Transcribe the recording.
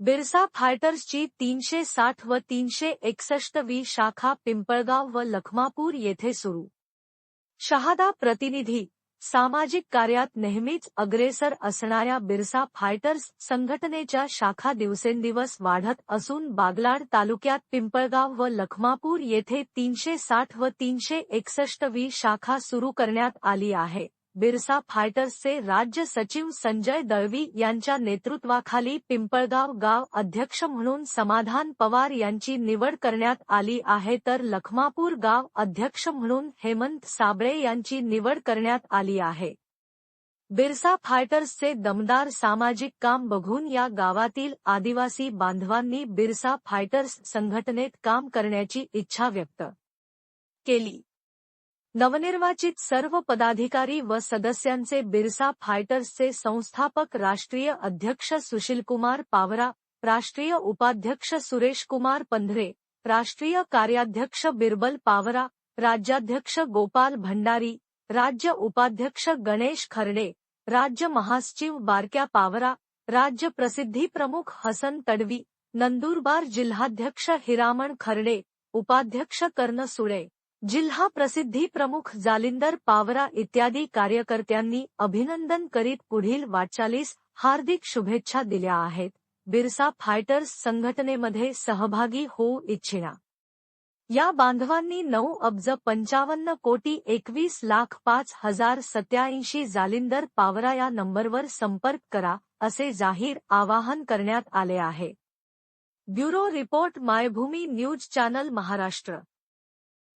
बिरसा फायटर्सची तीनशे साठ व तीनशे एकसष्ट वी शाखा पिंपळगाव व लखमापूर येथे सुरू. शहादा प्रतिनिधी सामाजिक कार्यात नेहमीच अग्रेसर असणाऱ्या बिरसा फायटर्स संघटनेच्या शाखा दिवसेंदिवस वाढत असून बागलाड तालुक्यात पिंपळगाव व लखमापूर येथे तीनशे साठ व तीनशे एकसष्ट वी शाखा सुरू करण्यात आली आहे. बिरसा फायटर्सचे राज्य सचिव संजय दळवी यांच्या नेतृत्वाखाली पिंपळगाव गाव अध्यक्ष म्हणून समाधान पवार यांची निवड करण्यात आली आहे तर लखमापूर गाव अध्यक्ष म्हणून हेमंत साबळे यांची निवड करण्यात आली आहे. बिरसा फायटर्सचे दमदार सामाजिक काम बघून या गावातील आदिवासी बांधवांनी बिरसा फायटर्स संघटनेत काम करण्याची इच्छा व्यक्त केली. नवनिर्वाचित सर्व पदाधिकारी व सदस्यांचे बिरसा फायटर्सचे संस्थापक राष्ट्रीय अध्यक्ष सुशीलकुमार पावरा, राष्ट्रीय उपाध्यक्ष सुरेश कुमार पंधरे, राष्ट्रीय कार्याध्यक्ष बिरबल पावरा, राज्याध्यक्ष गोपाल भंडारी, राज्य उपाध्यक्ष गणेश खर्डे, राज्य महासचिव बारक्या पावरा, राज्य प्रसिद्धी प्रमुख हसन तडवी, नंदुरबार जिल्हाध्यक्ष हिरामण खर्डे, उपाध्यक्ष कर्ण सुळे. जिल्हा प्रसिद्धी प्रमुख जालिंदर पावरा इत्यादी कार्यकर्त्यांनी अभिनंदन करीत पुढील वाटचालीस हार्दिक शुभेच्छा दिल्या आहेत. बिरसा फायटर्स संघटनेमध्ये सहभागी होऊ इच्छिणा या बांधवांनी नऊ अब्ज पंचावन्न कोटी एकवीस लाख पाच हज़ार सत्याऐंशी जालिंदर पावरा या नंबरवर संपर्क करा, असे जाहीर आवाहन करण्यात आले आहे. Bureau report Maybhumi news channel Maharashtra.